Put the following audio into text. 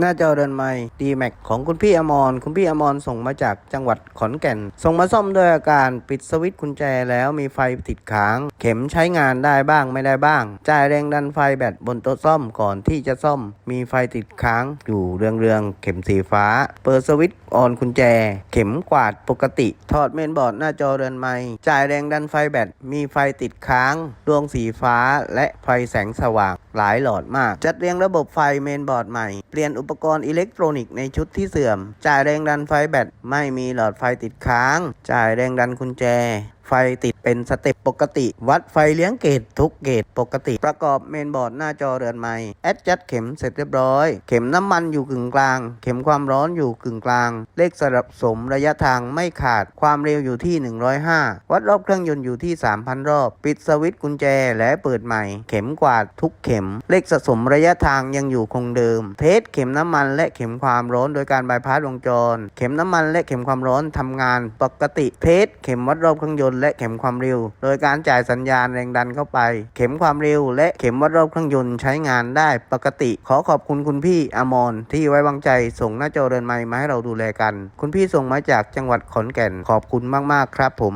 หน้าจอเดินไม้ดีแม็กของคุณพี่อมร คุณพี่อมรส่งมาจากจังหวัดขอนแก่น ส่งมาซ่อมด้วยอาการปิดสวิตช์กุญแจแล้วมีไฟติดค้าง เข็มใช้งานได้บ้างไม่ได้บ้าง จ่ายแรงดันไฟแบตบนโต๊ะซ่อมก่อนที่จะซ่อม มีไฟติดค้างอยู่เรืองเรืองๆเข็มสีฟ้า เปิดสวิตช์ออนกุญแจ เข็มกวาดปกติ ถอดเมนบอร์ดหน้าจอเรือนไม้จ่ายแรงดันไฟแบตมีไฟติดค้างดวงสีฟ้า และไฟแสงสว่างหลายหลอดมาก จัดเรียงระบบไฟเมนบอร์ดใหม่เปลี่ยนอุปกรณ์อิเล็กทรอนิกส์ในชุดที่เสื่อม จ่ายแรงดันไฟแบต ไม่มีหลอดไฟติดค้าง จ่ายแรงดันกุญแจ ไฟติดเป็นสเต็ปปกติ วัดไฟเลี้ยงเกตทุกเกตปกติ ประกอบเมนบอร์ดหน้าจอเรือนไม้แอดจัดเข็มเสร็จเรียบร้อย เข็มน้ำมันอยู่กึ่งกลาง เข็มความร้อนอยู่กึ่งกลาง เลขสลับสมระยะทางไม่ขาด ความเร็วอยู่ที่ 105 วัดรอบเครื่องยนต์อยู่ที่ 3,000 รอบ ปิดสวิตช์กุญแจและเปิดใหม่ เข็มกวาดทุกเข็ม เลขสะสมระยะทางยังอยู่คงเดิม เทสเข็มน้ำมันและเข็มความร้อนโดยการบายพาสวงจร เข็มน้ำมันและเข็มความร้อนทำงานปกติ เทสเข็มวัดรอบเครื่องยนต์และเข็มความเร็ว โดยการจ่ายสัญญาณแรงดันเข้าไป เข็มความเร็ว และเข็มวัดรอบเครื่องยนต์ใช้งานได้ปกติ ขอขอบคุณคุณพี่อมรที่ไว้วางใจส่งหน้าจอเรือนไม้มาให้เราดูแลกัน คุณพี่ส่งมาจากจังหวัดขอนแก่นขอบคุณมากๆครับผม